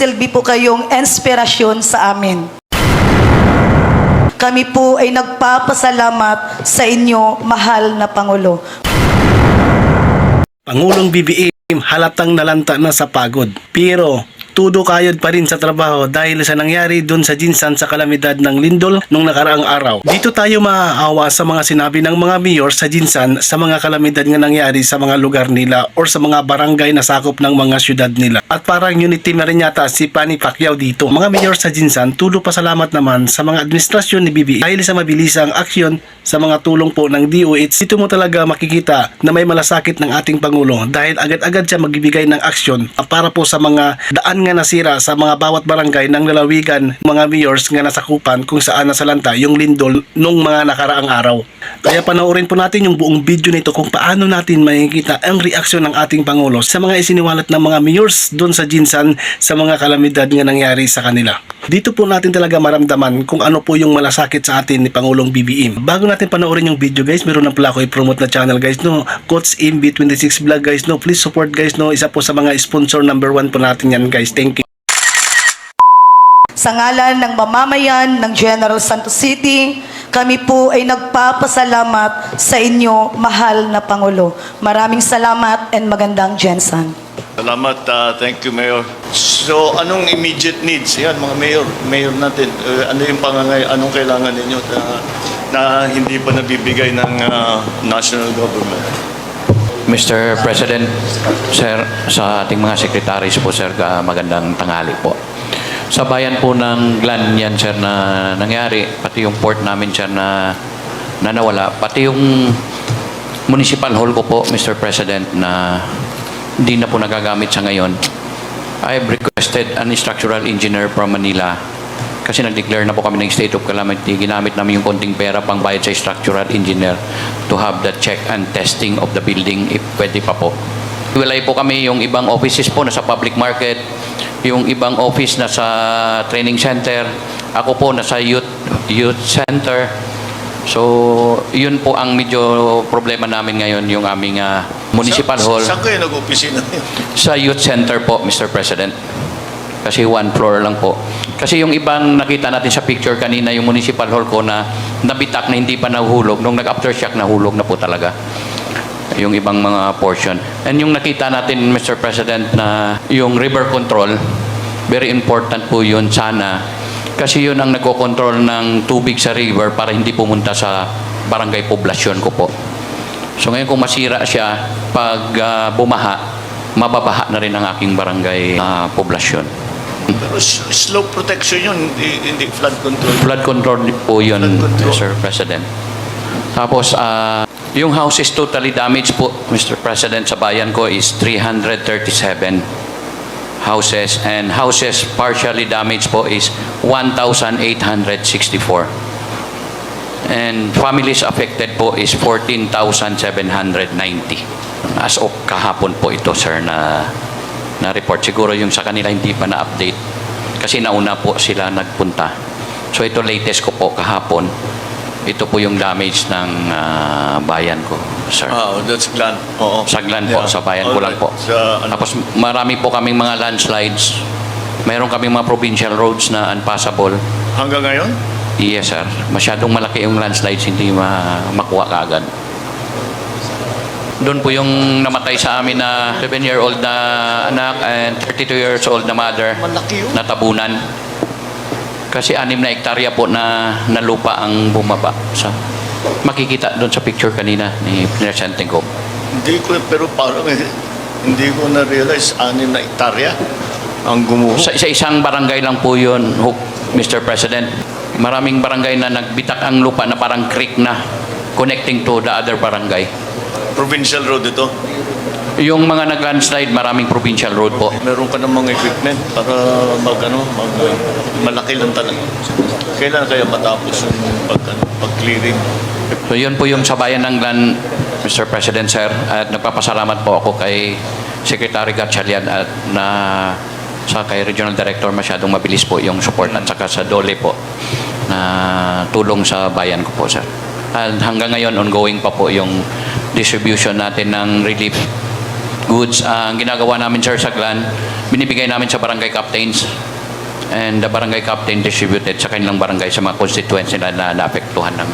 magsisilbi po kayong inspirasyon sa amin. Kami po ay nagpapasalamat sa inyo, mahal na Pangulo. Pangulong BBM halatang nalanta na sa pagod. Pero tudo kayod pa rin sa trabaho dahil sa nangyari dun sa Jinsan sa kalamidad ng Lindol nung nakaraang araw. Dito tayo maaawa sa mga sinabi ng mga mayor sa Jinsan sa mga kalamidad nga nangyari sa mga lugar nila or sa mga barangay na sakop ng mga syudad nila. At parang unity na rin yata si Pani Pacquiao dito. Mga mayor sa Jinsan, tulo pasalamat naman sa mga administrasyon ni BBM dahil sa mabilisang aksyon sa mga tulong po ng DOH. Dito mo talaga makikita na may malasakit ng ating Pangulo dahil agad-agad siya magbibigay ng aksyon para po sa mga daan nga nasira sa mga bawat barangay ng lalawigan mga mayors nga nasakupan kung saan nasalanta yung lindol nung mga nakaraang araw. Kaya panoorin po natin yung buong video nito kung paano natin makikita ang reaksyon ng ating Pangulo sa mga isiniwalat ng mga mayors doon sa Jinsan sa mga kalamidad nga nangyari sa kanila. Dito po natin talaga maramdaman kung ano po yung malasakit sa atin ni Pangulong BBM. Bago natin panoorin yung video guys, meron na pala ako i-promote na channel guys no. Coach MB26 Vlog guys no. Please support guys no. Isa po sa mga sponsor number one po natin yan guys. Thank you. Sa ngalan ng mamamayan ng General Santos City, kami po ay nagpapasalamat sa inyo, mahal na Pangulo. Maraming salamat and magandang Jensen. Salamat, ah, thank you, Mayor. So, anong immediate needs? Yan, mga Mayor, Mayor natin, eh, ano yung pangangay, anong kailangan ninyo na, na hindi pa nabibigay ng ah, national government? Mr. President, sir, sa ating mga secretaries po, sir, magandang tanghali po. Sa bayan po ng Glan yan, sir, na nangyari, pati yung port namin, sir, na, na nawala, pati yung municipal hall ko po, Mr. President, na hindi na po nagagamit sa ngayon. I have requested an structural engineer from Manila kasi nag-declare na po kami ng state of calamity. Ginamit namin yung konting pera pang bayad sa structural engineer to have the check and testing of the building if pwede pa po. Walay po kami yung ibang offices po nasa public market, yung ibang office nasa training center, ako po nasa youth youth center. So, yun po ang medyo problema namin ngayon, yung aming ah, municipal Sa- hall Saan kayo nag-opisina sa youth center po, Mr. President. Kasi one floor lang po. Kasi yung ibang nakita natin sa picture kanina, yung municipal hall ko na nabitak na hindi pa nahuhulog, nung nag-aftershock nahulog na po talaga yung ibang mga portion. And yung nakita natin, Mr. President, na yung river control, very important po yun sana. Kasi yun ang nagko-control ng tubig sa river para hindi pumunta sa barangay poblasyon ko po. So ngayon kung masira siya, pag ah, bumaha, mababaha na rin ang aking barangay ah, poblasyon. Pero slope protection yun, hindi, flood control. Flood control po yun, Flood control. Mr. President. Tapos, ah, yung houses totally damaged po, Mr. President, sa bayan ko is 337 houses and houses partially damaged po is 1,864. And families affected po is 14,790. As of kahapon po ito, sir, na na-report. Siguro yung sa kanila hindi pa na-update kasi nauna po sila nagpunta. So ito latest ko po kahapon. Ito po yung damage ng ah, bayan ko, sir. Ah, oh, that's Glan. Oo. Saglan po, sa bayan ko lang po. Sa, ano, Tapos marami po kaming mga landslides. Meron kaming mga provincial roads na unpassable. hanggang ngayon? Yes, sir. Masyadong malaki yung landslides, hindi ma makuha kaagad. Doon po yung namatay sa amin na 7-year-old na anak and 32 years old na mother yun. na tabunan. Kasi anim na hektarya po na, na lupa ang bumaba. Sa, makikita doon sa picture kanina ni Presidente ko. Hindi ko, pero parang eh, hindi ko na-realize anim na hektarya ang gumuho. Sa, sa isang barangay lang po yun, Hope, Mr. President. Maraming barangay na nagbitak ang lupa na parang creek na connecting to the other barangay. Provincial road ito. Yung mga nag-landslide, maraming provincial road po. Meron ka ng mga equipment para mag, ano, mag, malaki lang talaga. Kailan kaya matapos yung pag, ano, pag-clearing? So yun po yung sabayan ng LAN, Mr. President, sir. At nagpapasalamat po ako kay Secretary Gatchalian at na sa kay Regional Director masyadong mabilis po yung support at saka sa DOLE po na tulong sa bayan ko po, sir. At hanggang ngayon, ongoing pa po yung distribution natin ng relief goods. Ah, ang ginagawa namin, sir, sa GLAN, binibigay namin sa barangay captains. And the barangay captain distributed sa kanilang barangay sa mga constituents nila na naapektuhan ng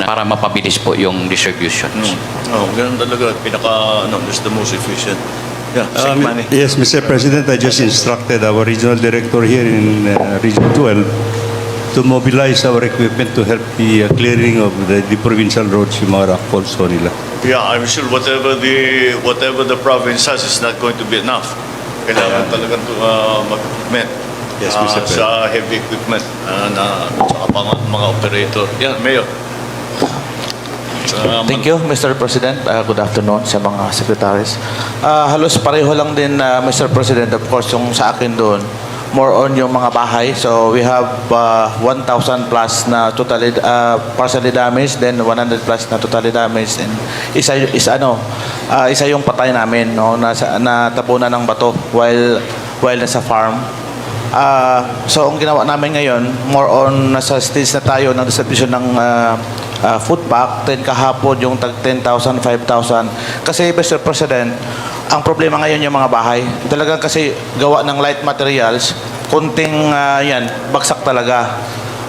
na, para mapabilis po yung distributions. Oh, ganun talaga. Pinaka, ano, that's the most efficient. Yeah, Um, Sigmani. Yes, Mr. President, I just instructed our regional director here in uh, Region 12 to mobilize our equipment to help the uh, clearing of the, the provincial roads, yung mga rock falls nila. Yeah, I'm sure whatever the whatever the province has is not going to be enough. Kailangan talagang uh, mag-equipment. Yes, ah, Mr. President. Sa heavy equipment uh, na sa mga, mga operator. Yeah, Mayor. Sa- Thank you, Mr. President. Uh, good afternoon sa mga secretaries. Uh, halos pareho lang din, uh, Mr. President, of course, yung sa akin doon, more on yung mga bahay. So we have uh, 1,000 plus na totally uh, partially damaged, then 100 plus na totally damaged. And isa, isa ano, uh, isa yung patay namin, no, nasa, natapunan ng bato while while nasa farm. Ah, so ang ginawa namin ngayon, more on nasa stage na tayo ng distribution ng ah, ah, food pack, then kahapon yung tag 10,000, 5,000. Kasi Mr. President, ang problema ngayon yung mga bahay. Talagang kasi gawa ng light materials, kunting ah, yan, bagsak talaga.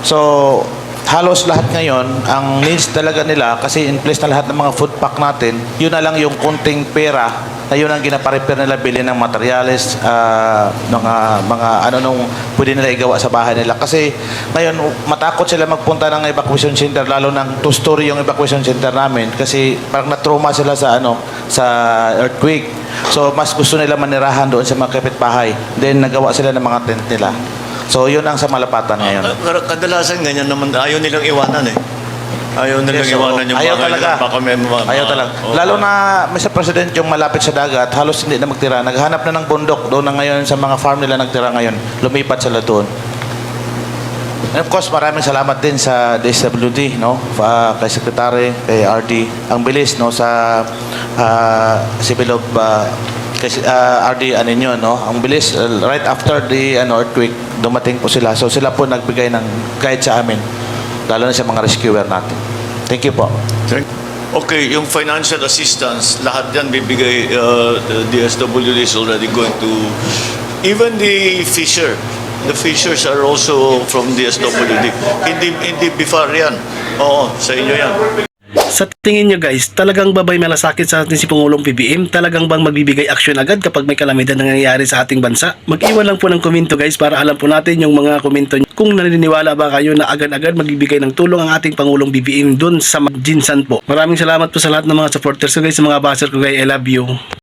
So, halos lahat ngayon, ang needs talaga nila, kasi in place na lahat ng mga food pack natin, yun na lang yung kunting pera na yun ang ginaparepair nila bili ng materials, ah, mga, mga ano nung pwede nila igawa sa bahay nila. Kasi ngayon, matakot sila magpunta ng evacuation center, lalo ng two-story yung evacuation center namin. Kasi parang na-trauma sila sa, ano, sa earthquake. So, mas gusto nila manirahan doon sa mga kapitbahay. Then, nagawa sila ng mga tent nila. So, yun ang sa malapatan ngayon. Kadalasan ganyan naman. Ayaw nilang iwanan eh. Ayaw nilang Yes, iwanan yung Ayaw mga talaga. Baka may mga... Ayaw talaga. Oo. Lalo na, Mr. President, yung malapit sa dagat, halos hindi na magtira. Naghanap na ng bundok. Doon na ngayon sa mga farm nila nagtira ngayon. Lumipat sila doon. And of course, maraming salamat din sa DSWD, no? Uh, kay Secretary, kay RD. Ang bilis, no? Sa uh, Civil of uh, kay uh, RD ano yun, no? Ang bilis, uh, right after the ano, earthquake, dumating po sila. So sila po nagbigay ng guide sa amin. Lalo na sa mga rescuer natin. Thank you po. Okay, yung financial assistance, lahat yan bibigay, uh, the DSWD is already going to, even the fisher, the fishers are also from DSWD. Hindi, hindi bifar yan. Oo, sa inyo yan. Sa tingin nyo guys, talagang babay malasakit sa atin si Pangulong PBM? Talagang bang magbibigay aksyon agad kapag may kalamidad na nangyayari sa ating bansa? Mag-iwan lang po ng komento guys para alam po natin yung mga komento nyo. Kung naniniwala ba kayo na agad-agad magbibigay ng tulong ang ating Pangulong PBM doon sa Jinsan po. Maraming salamat po sa lahat ng mga supporters ko guys, sa mga baser ko guys. I love you.